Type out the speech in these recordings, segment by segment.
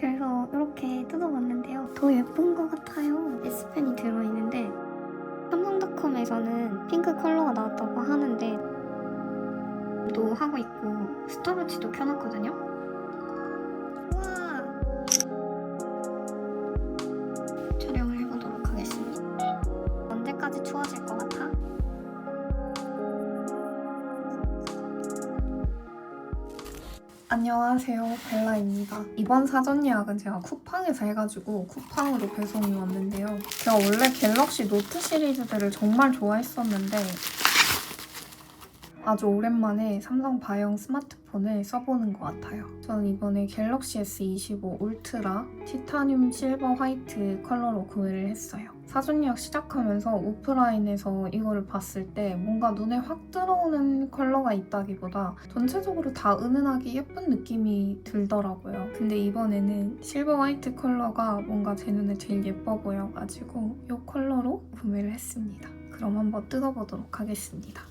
그래서 이렇게 뜯어봤는데요. 더 예쁜 것 같아요. S펜이 들어있는데 삼성닷컴에서는 핑크 컬러가 나왔다고 하는데 또 하고 있고 스톱워치도 켜놨거든요. 우와! 촬영을 해보도록 하겠습니다. 언제까지 추워질 것 안녕하세요. 벨라입니다. 이번 사전 예약은 제가 쿠팡에서 해가지고 쿠팡으로 배송이 왔는데요. 제가 원래 갤럭시 노트 시리즈들을 정말 좋아했었는데 아주 오랜만에 삼성 바이ong 스마트폰을 써보는 것 같아요. 저는 이번에 갤럭시 S25 울트라 티타늄 실버 화이트 컬러로 구매를 했어요 사전 예약 시작하면서 오프라인에서 이거를 봤을 때 뭔가 눈에 확 들어오는 컬러가 있다기보다 전체적으로 다 은은하게 예쁜 느낌이 들더라고요. 근데 이번에는 실버 화이트 컬러가 뭔가 제 눈에 제일 예뻐 보여가지고 이 컬러로 구매를 했습니다. 그럼 한번 뜯어보도록 하겠습니다.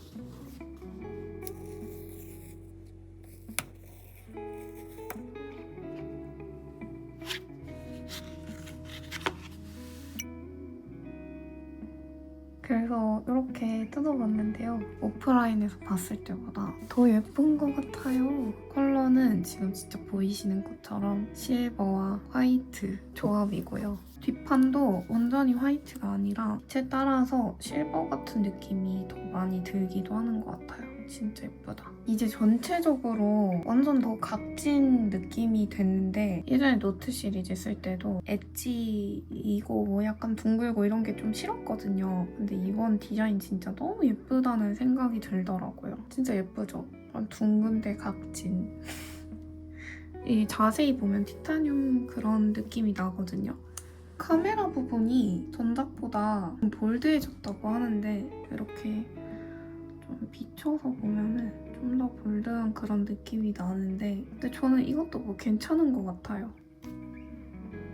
그래서 이렇게 뜯어봤는데요. 오프라인에서 봤을 때보다 더 예쁜 것 같아요. 컬러는 지금 진짜 보이시는 것처럼 실버와 화이트 조합이고요. 뒷판도 완전히 화이트가 아니라 제 따라서 실버 같은 느낌이 더 많이 들기도 하는 것 같아요. 진짜 예쁘다. 이제 전체적으로 완전 더 각진 느낌이 됐는데 예전에 노트 시리즈 쓸 때도 엣지이고 뭐 약간 둥글고 이런 게 좀 싫었거든요. 근데 이번 디자인 진짜 너무 예쁘다는 생각이 들더라고요. 진짜 예쁘죠? 둥근데 각진. 이 자세히 보면 티타늄 그런 느낌이 나거든요. 카메라 부분이 전작보다 좀 볼드해졌다고 하는데 이렇게 좀 비춰서 보면은 좀 더 볼드한 그런 느낌이 나는데 근데 저는 이것도 뭐 괜찮은 것 같아요.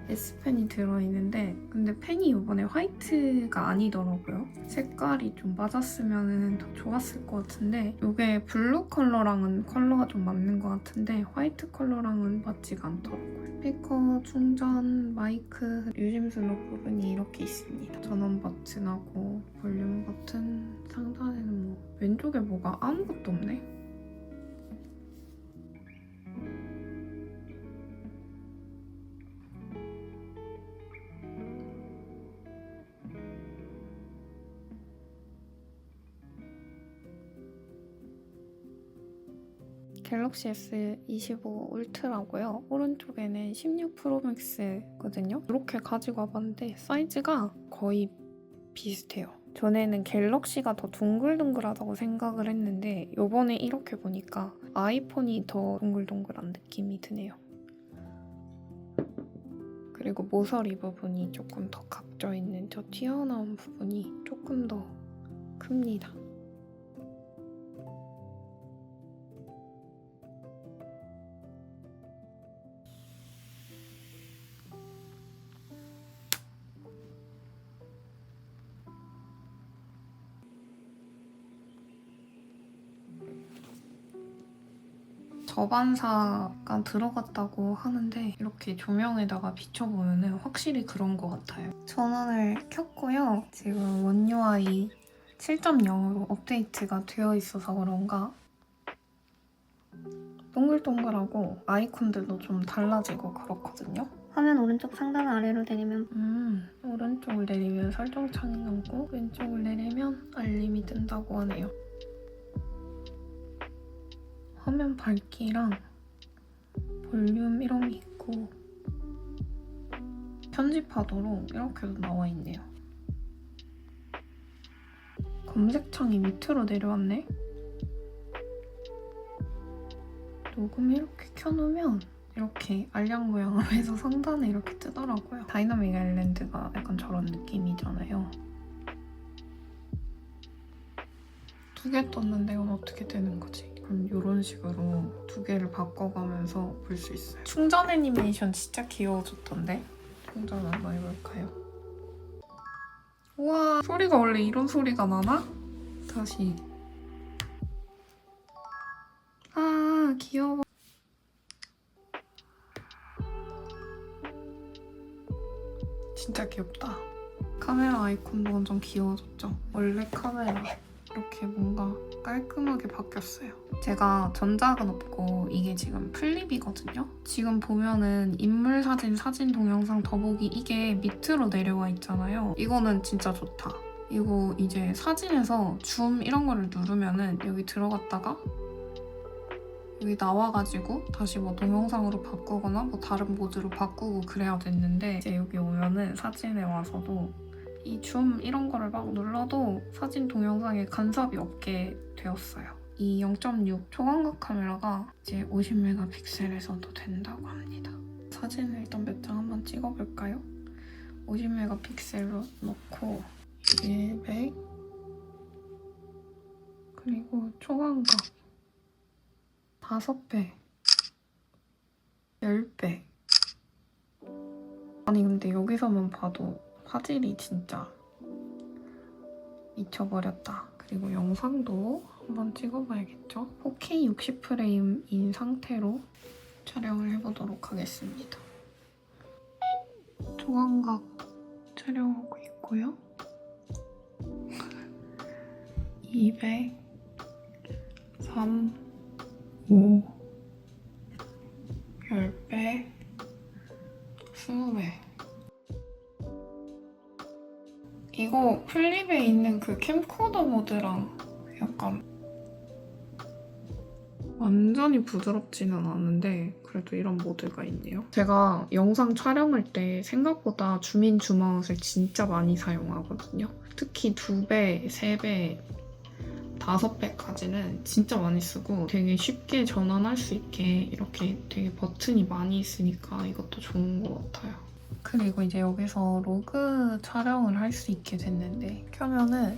S펜이 들어있는데 근데 펜이 이번에 화이트가 아니더라고요. 색깔이 좀 맞았으면 더 좋았을 것 같은데 이게 블루 컬러랑은 컬러가 좀 맞는 것 같은데 화이트 컬러랑은 맞지가 않더라고요. 스피커, 충전, 마이크, 유심 슬롯 부분이 이렇게 있습니다. 전원 버튼하고 볼륨 버튼 상단에는 뭐 왼쪽에 뭐가 아무것도 없네. 갤럭시 S25 울트라고요. 오른쪽에는 16 프로맥스거든요. 이렇게 가지고 와봤는데 사이즈가 거의 비슷해요. 전에는 갤럭시가 더 둥글둥글하다고 생각을 했는데 요번에 이렇게 보니까 아이폰이 더 동글동글한 느낌이 드네요. 그리고 모서리 부분이 조금 더 각져 있는 저 튀어나온 부분이 조금 더 큽니다. 저반사가 들어갔다고 하는데 이렇게 조명에다가 비춰보면 확실히 그런 것 같아요. 전원을 켰고요. 지금 원UI 7.0으로 업데이트가 되어 있어서 그런가 동글동글하고 아이콘들도 좀 달라지고 그렇거든요. 화면 오른쪽 상단 아래로 내리면 음, 오른쪽을 내리면 설정 창이 나오고 왼쪽을 내리면 알림이 뜬다고 하네요. 화면 밝기랑 볼륨 이런 게 있고 편집하도록 이렇게도 나와 있네요. 검색창이 밑으로 내려왔네. 녹음 이렇게 켜놓으면 이렇게 알약 모양으로 해서 상단에 이렇게 뜨더라고요. 다이나믹 아일랜드가 약간 저런 느낌이잖아요. 두 개 떴는데 이건 어떻게 되는 거지? 그럼 이런 식으로 두 개를 바꿔가면서 볼 수 있어요. 충전 애니메이션 진짜 귀여워졌던데? 충전 한번 해볼까요? 우와 소리가 원래 이런 소리가 나나? 다시 아 귀여워 진짜 귀엽다. 카메라 아이콘도 완전 귀여워졌죠? 원래 카메라 이렇게 뭔가 깔끔하게 바뀌었어요. 제가 전작은 없고 이게 지금 플립이거든요. 지금 보면은 인물 사진, 사진 동영상 더보기 이게 밑으로 내려와 있잖아요. 이거는 진짜 좋다. 이거 이제 사진에서 줌 이런 거를 누르면은 여기 들어갔다가 여기 나와가지고 다시 뭐 동영상으로 바꾸거나 뭐 다른 모드로 바꾸고 그래야 됐는데 이제 여기 오면은 사진에 와서도 이 줌 이런 거를 막 눌러도 사진 동영상에 간섭이 없게 되었어요. 이 0.6 초광각 카메라가 이제 50메가픽셀에서도 된다고 합니다. 사진을 일단 몇 장 한번 찍어볼까요? 50메가픽셀로 넣고 100 그리고 초광각 5배 10배 아니 근데 여기서만 봐도 화질이 진짜 미쳐버렸다. 그리고 영상도 한번 찍어봐야겠죠? 4K 60프레임인 상태로 촬영을 해보도록 하겠습니다. 초광각 촬영하고 있고요. 200, 3, 5, 플립에 있는 그 캠코더 모드랑 약간 완전히 부드럽지는 않은데 그래도 이런 모드가 있네요. 제가 영상 촬영할 때 생각보다 주민 주마웃을 진짜 많이 사용하거든요. 특히 두 배, 세 배, 다섯 배까지는 진짜 많이 쓰고 되게 쉽게 전환할 수 있게 이렇게 되게 버튼이 많이 있으니까 이것도 좋은 것 같아요. 그리고 이제 여기서 로그 촬영을 할 수 있게 됐는데 켜면은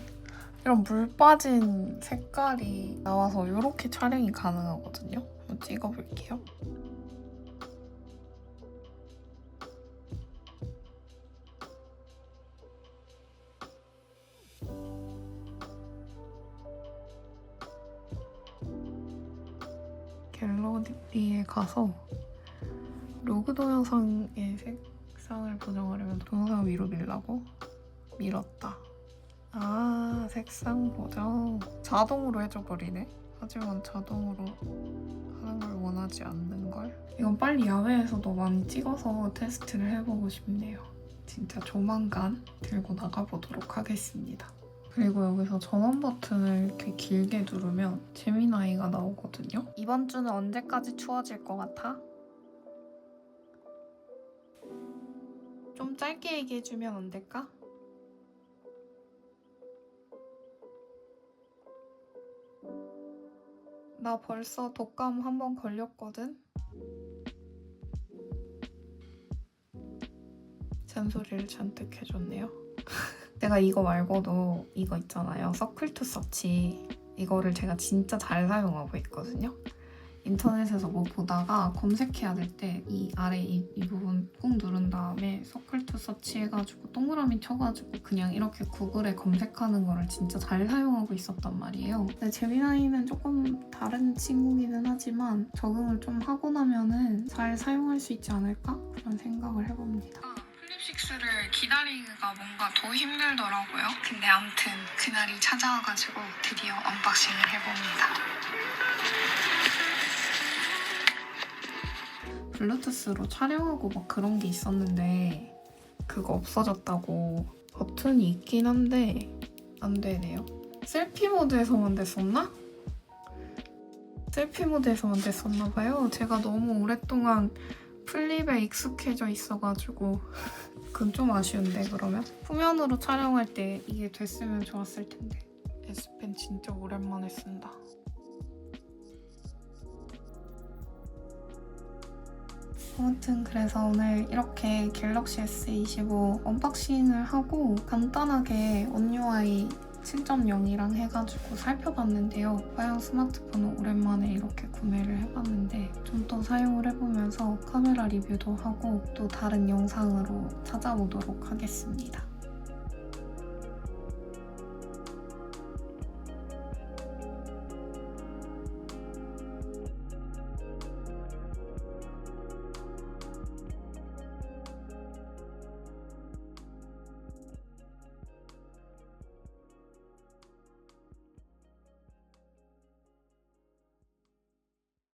이런 물 빠진 색깔이 나와서 이렇게 촬영이 가능하거든요. 한번 찍어볼게요. 갤러리에 가서 로그 동영상의 색 상을 보정하려면 동영상 위로 밀라고 밀었다. 아 색상 보정 자동으로 해줘버리네. 하지만 자동으로 하는 걸 원하지 않는 걸. 이건 빨리 야외에서도 많이 찍어서 테스트를 해보고 싶네요. 진짜 조만간 들고 나가보도록 하겠습니다. 그리고 여기서 전원 버튼을 이렇게 길게 누르면 재미나이가 나오거든요. 이번 주는 언제까지 추워질 것 같아? 좀 짧게 얘기해주면 안 될까? 나 벌써 독감 한 번 걸렸거든? 잔소리를 잔뜩 해줬네요. 내가 이거 말고도 이거 있잖아요. 서클 투 서치. 이거를 제가 진짜 잘 사용하고 있거든요. 인터넷에서 뭐 보다가 검색해야 될 때 이 아래 이, 이 부분 꾹 누른 다음에 서클 투 서치 해가지고 동그라미 쳐가지고 그냥 이렇게 구글에 검색하는 거를 진짜 잘 사용하고 있었단 말이에요. 근데 제미나이는 조금 다른 친구기는 하지만 적응을 좀 하고 나면은 잘 사용할 수 있지 않을까? 그런 생각을 해봅니다. 플립6를 기다리기가 뭔가 더 힘들더라고요. 근데 아무튼 그날이 찾아와가지고 드디어 언박싱을 해봅니다. 블루투스로 촬영하고 막 그런 게 있었는데 그거 없어졌다고 버튼이 있긴 한데 안 되네요. 셀피 모드에서만 됐었나? 셀피 모드에서만 됐었나 봐요. 제가 너무 오랫동안 플립에 익숙해져 있어가지고 그건 좀 아쉬운데 그러면 후면으로 촬영할 때 이게 됐으면 좋았을 텐데 S펜 진짜 오랜만에 쓴다. 아무튼 그래서 오늘 이렇게 갤럭시 S25 언박싱을 하고 간단하게 온유아이 7.0이랑 해가지고 살펴봤는데요. 화양 스마트폰을 오랜만에 이렇게 구매를 해봤는데 좀 더 사용을 해보면서 카메라 리뷰도 하고 또 다른 영상으로 찾아오도록 하겠습니다.